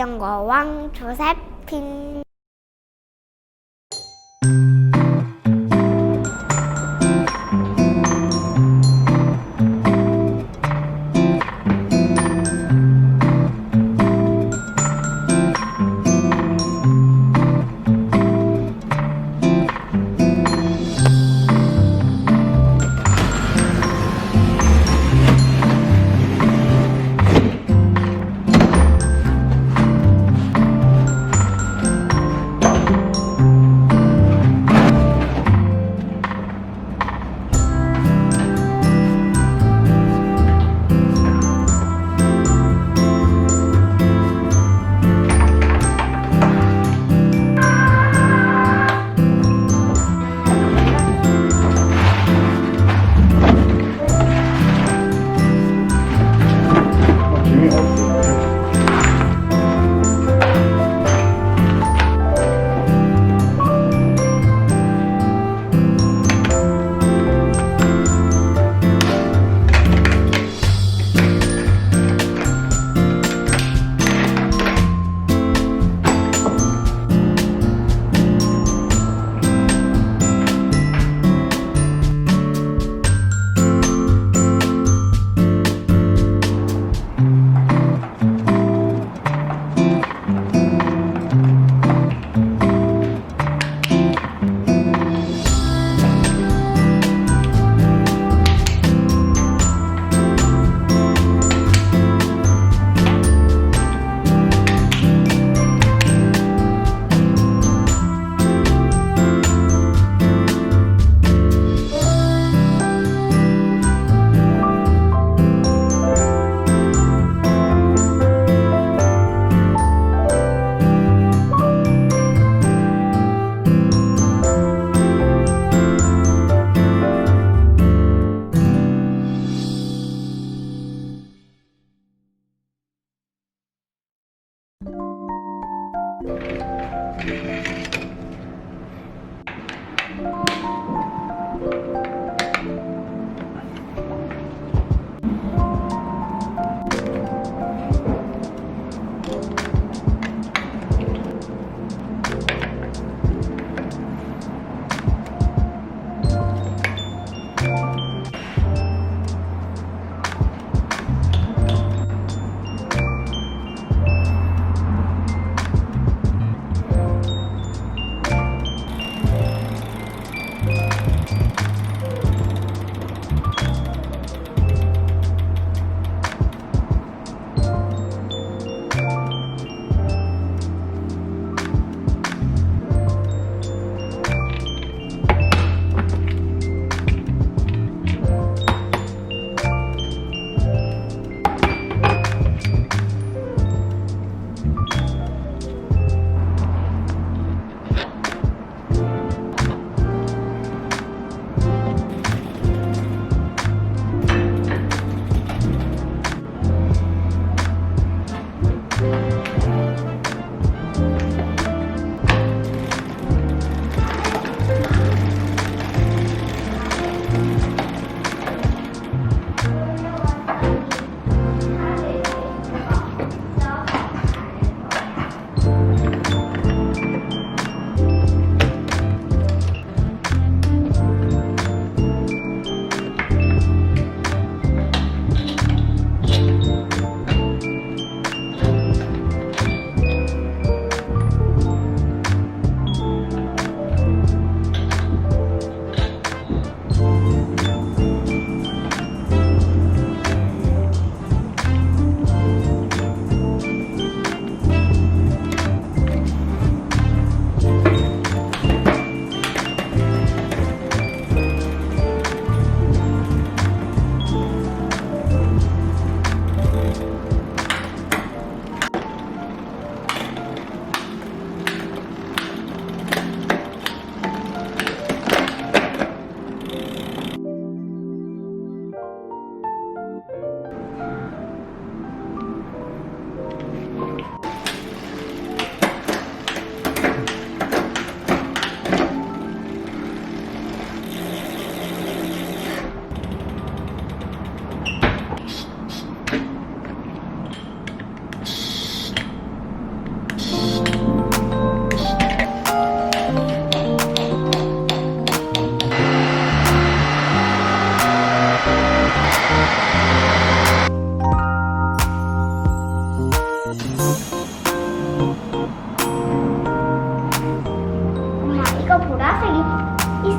자전거 왕 조세핀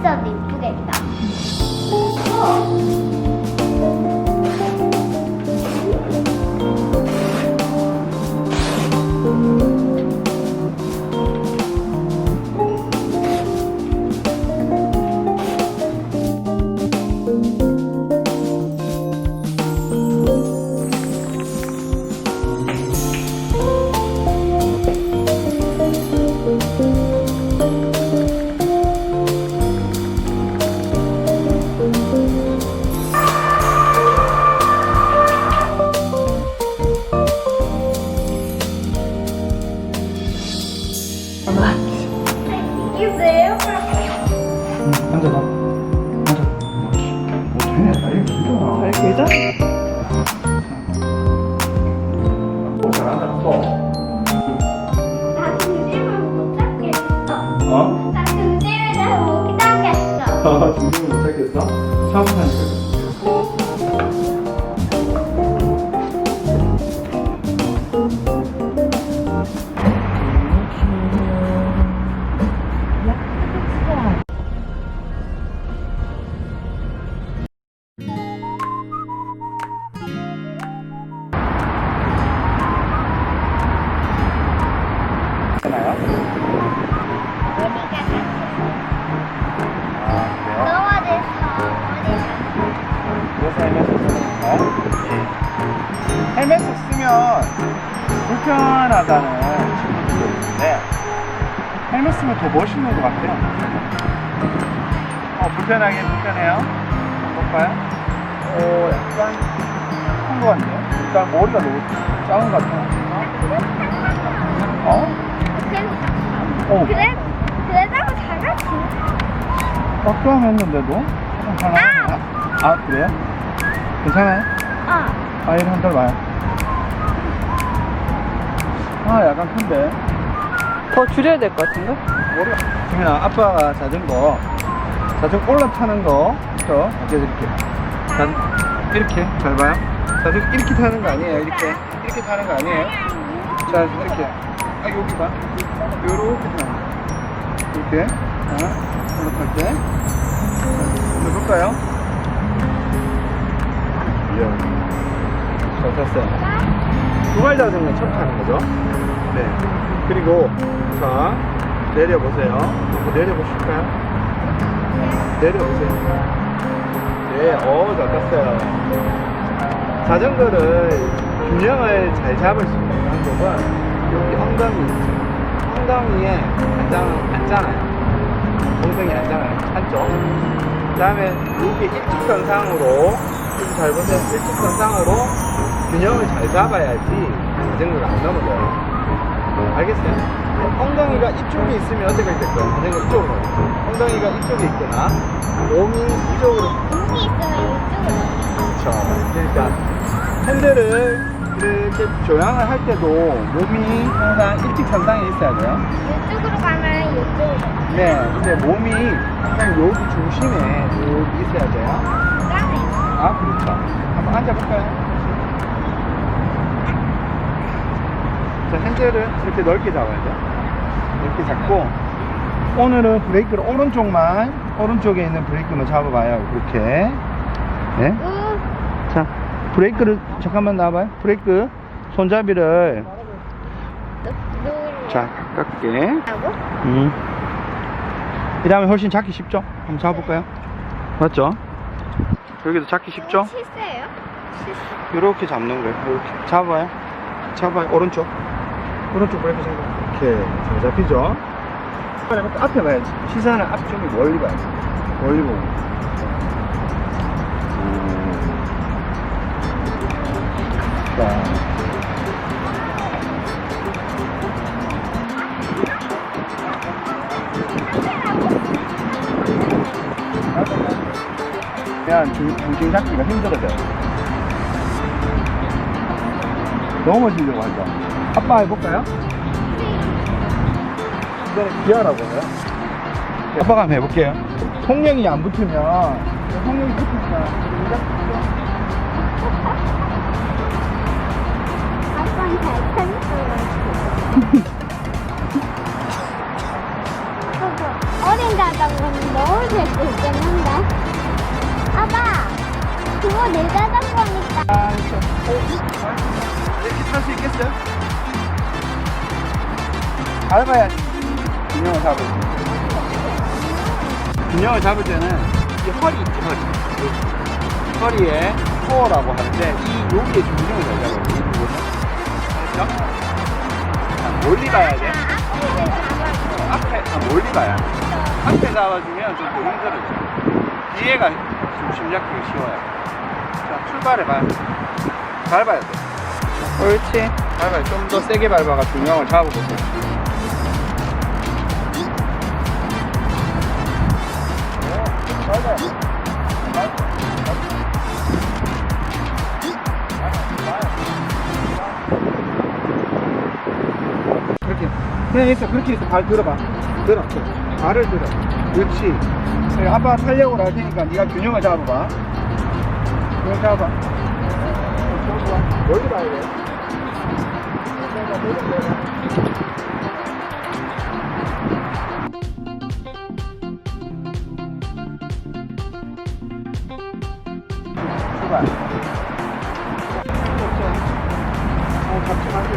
있어 쓰면 더 멋있는 것 같아요. 어, 불편하긴 불편해요. 볼까요? 오, 약간 큰 것 같네요. 일단 머리가 너무 작은 것 같아요. 어? 어, 그래? 그래다고 잘했지. 빡빡 했는데도 괜찮아요? 아, 그래요? 괜찮아요? 어. 아이를 한달 봐요. 아, 약간 큰데. 더 줄여야 될 것 같은데? 머리가. 지민아, 아빠가 자전거, 자전거 올라타는 거, 저, 알려드릴게요. 자, 이렇게, 잘 봐요. 자전거 이렇게 타는 거 아니에요, 이렇게. 이렇게 타는 거 아니에요. 자, 이렇게. 아, 여기 봐. 요렇게 타는 거. 이렇게. 자, 올라탈 때. 한번 볼까요? 이야. 잘 탔어요. 두발 자전거 처음 타는 거죠? 네. 그리고, 자, 내려보세요. 내려보실까요? 내려보세요. 네, 어, 잘 탔어요. 자전거를 균형을 잘 잡을 수 있는 방법은 여기 엉덩이 있죠. 엉덩이에 앉아, 앉잖아요. 엉덩이 앉잖아요. 한쪽. 그 다음에 여기 일직선상으로, 여기 잘 보세요. 일직선상으로 균형을 잘 잡아야지 자전거가 안 넘어져요. 알겠어요? 엉덩이가 이쪽에 있으면 어떻게 될 거예요? 자전거 이쪽으로. 엉덩이가 이쪽에 있거나, 몸이 이쪽으로 몸이 있어요, 이쪽으로. 그렇죠. 그러니까 핸들을 이렇게 조향을 할 때도 몸이 항상 일직선상에 있어야 돼요. 이쪽으로 가나요, 이쪽으로? 네, 근데 몸이 항상 여기 중심에 여기 있어야 돼요. 아, 그렇죠. 한번 앉아볼까요? 자, 핸들을 이렇게 넓게 잡아야 돼요. 이렇게 잡고, 오늘은 브레이크를 오른쪽만, 오른쪽에 있는 브레이크만 잡아봐요. 그렇게. 네. 우, 자, 브레이크를 잠깐만 나와봐요. 브레이크 손잡이를 누, 자 가깝게. 음. 이 다음에 훨씬 잡기 쉽죠? 한번 잡아볼까요? 맞죠? 여기도 잡기 쉽죠? 실수예요? 실수. 이렇게 잡는 거예요. 이렇게 잡아요. 잡아요. 오른쪽. 오른쪽 브레이크 잡아. 이렇게 잘 잡히죠? 앞에 봐야지. 시선은 앞쪽이 멀리 봐야지. 멀리 보고. 자. 그냥 중, 중심 잡기가 힘들어져요. 넘어지려고 하죠. 한번 해볼까요? 이거는 기아라고 해요. 아빠가 한번 해볼게요. 통령이 안 붙으면 통령이 붙으니까 아빠는 잘 참고 어린 자전거는 너무 잘 뜯겠는데 아빠 그거 내 자전거니까 이렇게 탈 수 있겠어요? 밟아야지 균형을 잡을 때 균형을 잡을 때는 이 허리 있지 허리. 허리에 코어라고 하는데 이 여기에 균형을 잘 잡아야 돼 이 부분은 알았죠? 자, 멀리 봐야 돼 앞에 아, 멀리 봐야 돼 앞에 잡아주면 좀더 힘들어져 뒤에가 좀 심잡기가 쉬워요 자 출발해봐요 밟아야 돼 옳지. 밟아요. 좀더 세게 밟아가 균형을 잡아보세요. 그렇게 그냥 있어. 그렇게 있어. 발 들어봐. 들어. 발을 들어. 그렇지 그래, 아빠 살려고 할 테니까 네가 균형을 잡아봐. 균형 좋아. 멀리 봐야 돼 말고.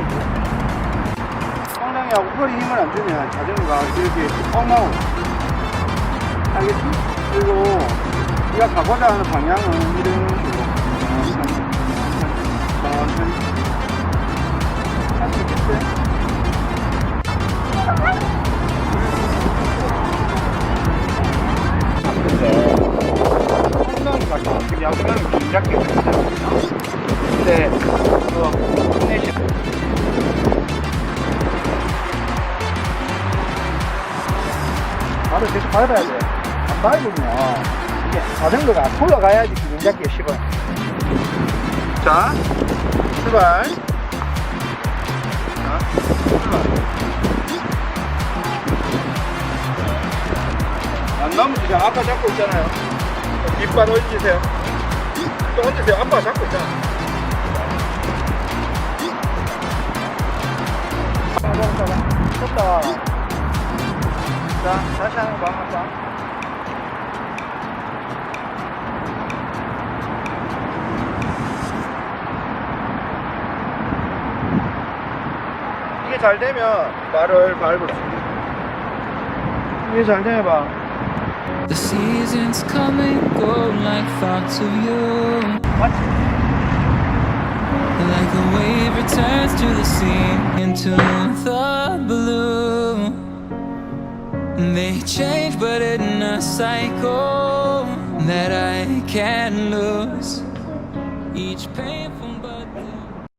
엉덩이하고 허리 힘을 안 주면 자전거가 이렇게 뻥 나오고. 알겠지? 그리고 네가 가고자 하는 방향은 이런 식으로. 천천히. 천천히. 할수 있겠어요? 엉덩이가 지금 양면이 긴잡게 되잖아요. 근데 그 발을 계속 밟아야 돼. 안 밟으면 이게 자전거가 올라가야지 기분 잡기가 쉬워요. 자, 출발. 자, 출발. 안 넘어지죠? 아빠 잡고 있잖아요. 뒷발 얹으세요. 또 얹으세요. 아빠 잡고 있잖아. 잡아, 잡아. 쳤다. 자, 다시 하는 거 아빠. 이게 잘 되면 발을 밟을 수 있어. 이게 잘 되면 봐. The seasons come and go like thoughts of you. 맞지? Like a wave returns to the sea into the blue. They change, but in a cycle that I can't lose. Each pain.